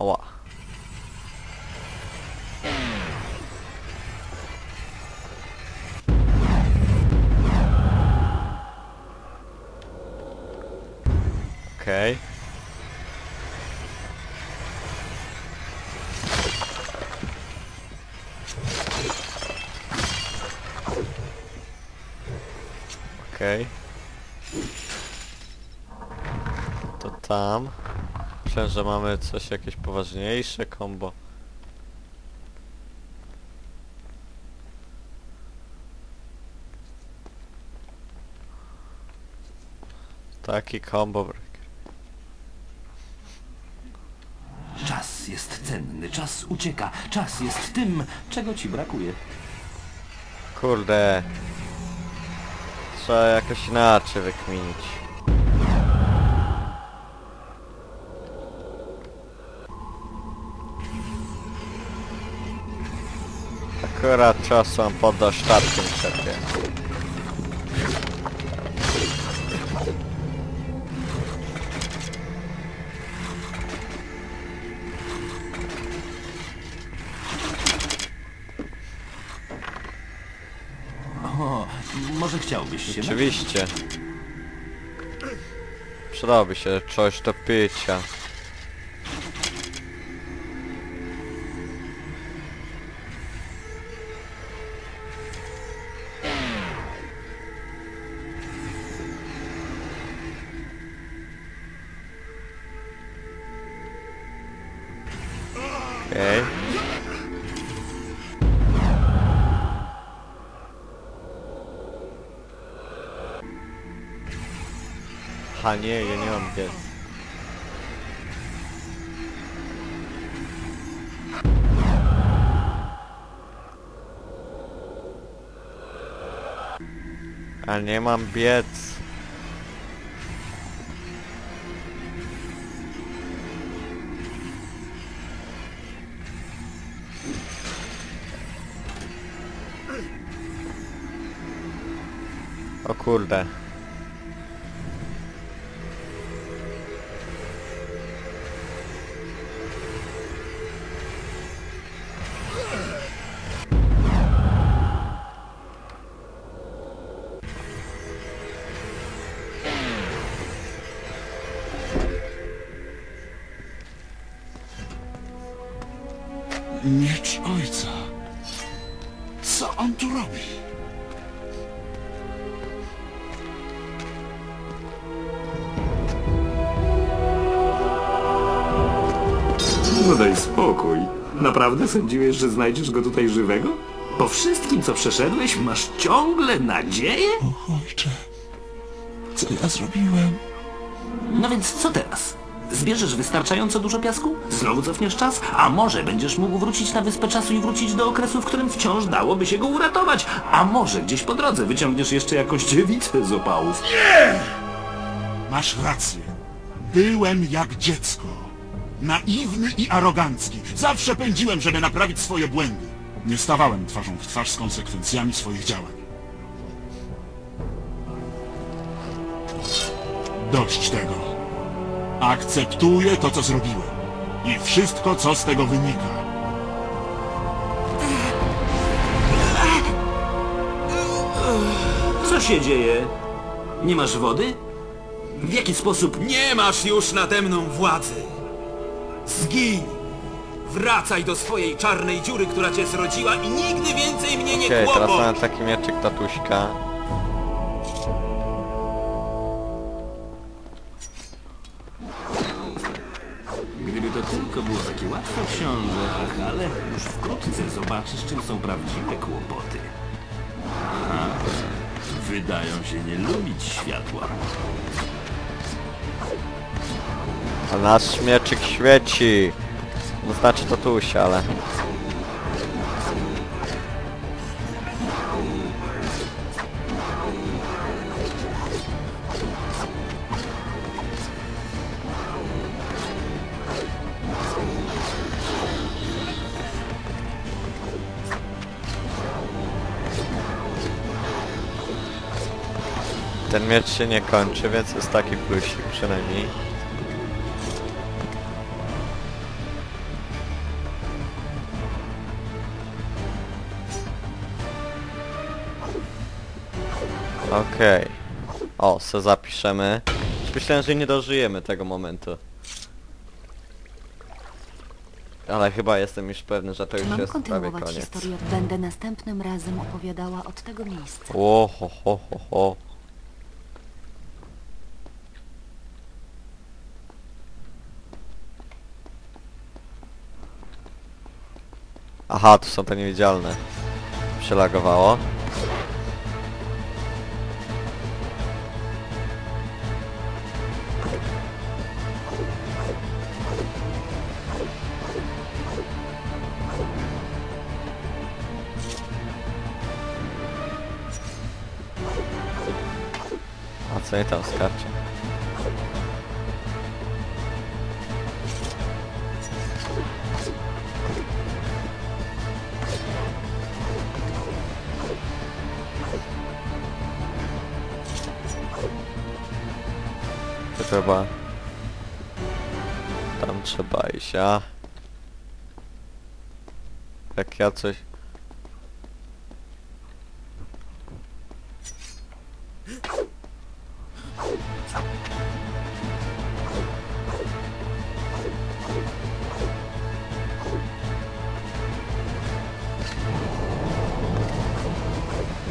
Ała. Okej. Okej. To tam. Myślę, że mamy coś jakieś poważniejsze combo. Taki combo break. Czas jest cenny, czas ucieka, czas jest tym, czego ci brakuje. Kurde. Trzeba jakoś inaczej wykminić. Akurat czasem pod dostatkiem czerpię. O, może chciałbyś się... Oczywiście. Przydałoby się coś do picia. A nie, ja nie mam biec. A biec. Kurde. Miecz ojca. Co on tu robi? Spokój. Naprawdę sądziłeś, że znajdziesz go tutaj żywego? Po wszystkim, co przeszedłeś, masz ciągle nadzieję? O ojcze. Co ja zrobiłem? No więc co teraz? Zbierzesz wystarczająco dużo piasku? Znowu cofniesz czas? A może będziesz mógł wrócić na wyspę czasu i wrócić do okresu, w którym wciąż dałoby się go uratować? A może gdzieś po drodze wyciągniesz jeszcze jakąś dziewicę z opałów? Masz rację. Byłem jak dziecko. Naiwny i arogancki. Zawsze pędziłem, żeby naprawić swoje błędy. Nie stawałem twarzą w twarz z konsekwencjami swoich działań. Dość tego. Akceptuję to, co zrobiłem. I wszystko, co z tego wynika. Co się dzieje? Nie masz wody? W jaki sposób... Nie masz już nade mną władzy! Zgin! Wracaj do swojej czarnej dziury, która cię zrodziła i nigdy więcej mnie nie Okej, teraz kłopot! mamy taki mieczyk tatuśka. Gdyby to tylko było takie łatwe, książę, ach, ale już wkrótce zobaczysz, czym są prawdziwe kłopoty. Aha, wydają się nie lubić światła. Nasz mieczyk świeci. No znaczy tatusia, ale... Ten miecz się nie kończy, więc jest taki plusik przynajmniej. Okej. O, se zapiszemy. Już Myślałem, że nie dożyjemy tego momentu. Ale chyba jestem już pewny, że to Czy już mam jest prawie kontynuować koniec. historię? Będę następnym razem opowiadała od tego miejsca. O, ho, ho, ho, ho. Aha, tu są te niewidzialne. Przelagowało. Tam skarczy? To trzeba... Tam trzeba iść, a... Jak ja coś...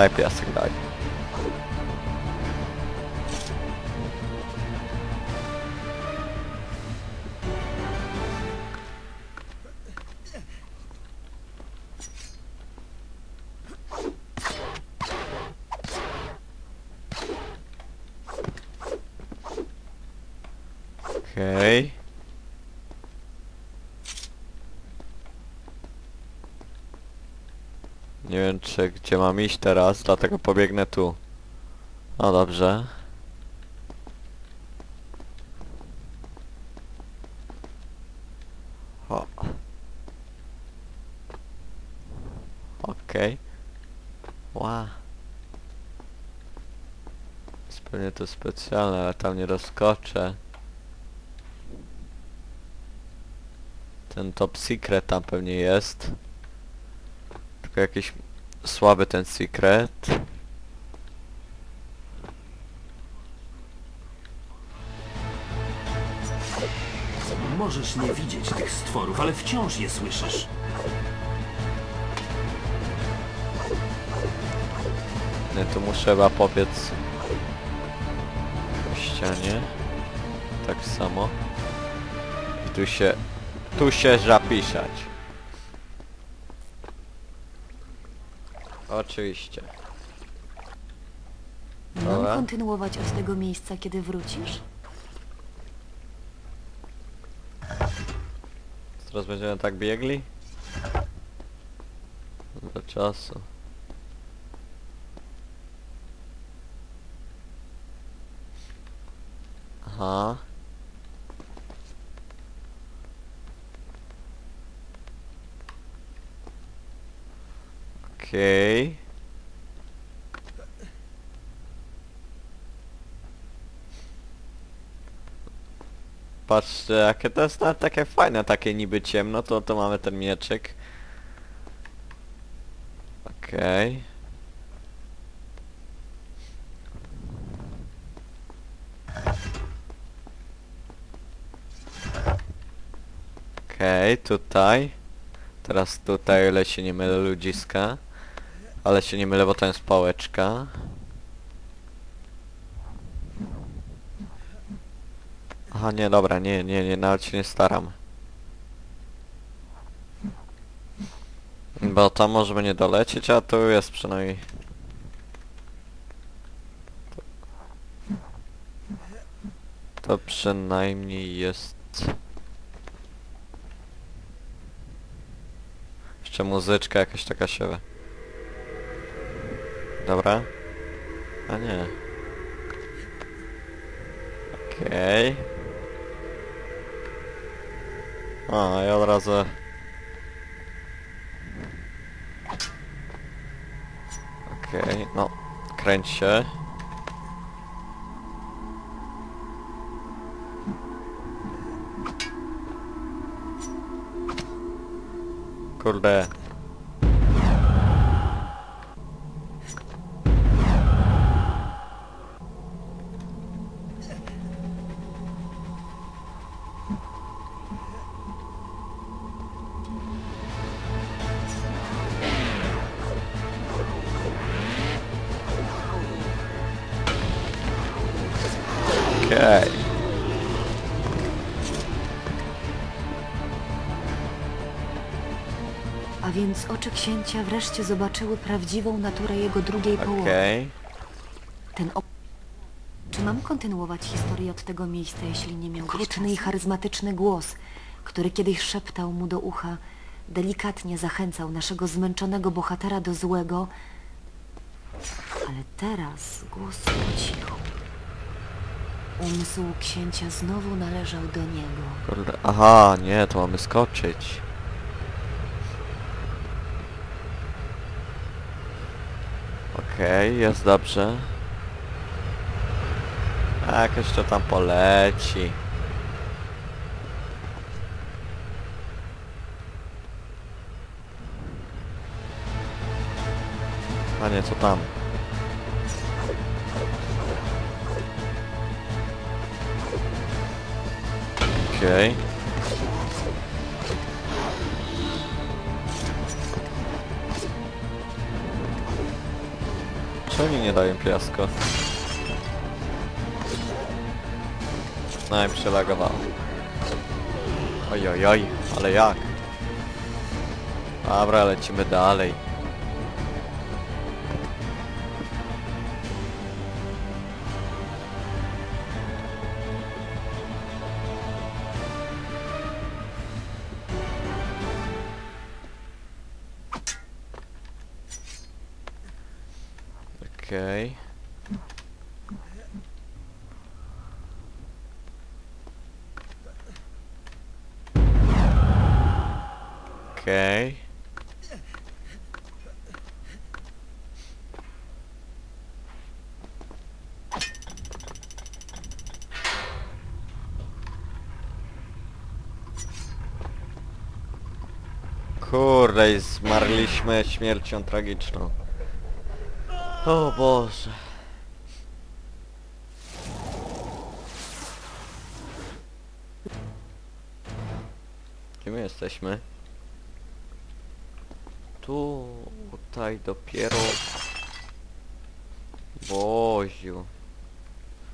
Daj piasek, daj. Okej. Nie czy gdzie mam iść teraz, dlatego pobiegnę tu. No dobrze. O. Okej. Ła. Jest pewnie to specjalne, ale tam nie doskoczę. Ten top secret tam pewnie jest. Tylko jakiś słaby ten secret. Możesz nie widzieć tych stworów, ale wciąż je słyszysz. Nie, tu muszę chyba pobiec po ścianie. Tak samo. I tu się... Tu się zapisać. Oczywiście. Mam Dobra. kontynuować od tego miejsca, kiedy wrócisz? Teraz będziemy tak biegli? Do czasu. Aha. Okej. Patrzcie, jakie to jest nawet takie fajne, takie niby ciemno, to, to mamy ten mieczyk. Okej. Okej, tutaj. Teraz tutaj, ile się nie mylę, ludziska. Ale się nie mylę, bo to jest pałeczka. Aha, nie, dobra, nie, nie, nie, nawet się nie staram. Bo tam możemy nie dolecieć, a tu jest przynajmniej... To przynajmniej jest... Jeszcze muzyczka jakaś taka się... Dobra. A nie. Okej. A, i od razu... Okej, no. Kręć się. Kurde. Więc oczy księcia wreszcie zobaczyły prawdziwą naturę jego drugiej połowy. Okej. Ten op... Czy mam kontynuować historię od tego miejsca, jeśli nie miał grzeczny i charyzmatyczny głos, który kiedyś szeptał mu do ucha, delikatnie zachęcał naszego zmęczonego bohatera do złego, ale teraz głos ucichł. Umysł księcia znowu należał do niego. Kurde. Aha, nie, to mamy skoczyć. Okej, jest dobrze. A jak jeszcze tam poleci. A nie, co tam? Okej. Czemu nie dają piasko? No i przelagowało. Oj, oj, oj, ale jak? Dobra, lecimy dalej. Okej. Kurde, i zmarliśmy śmiercią tragiczną. O Boże. My jesteśmy? Tu, tutaj dopiero... Boziu.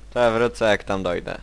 To ja wrócę jak tam dojdę.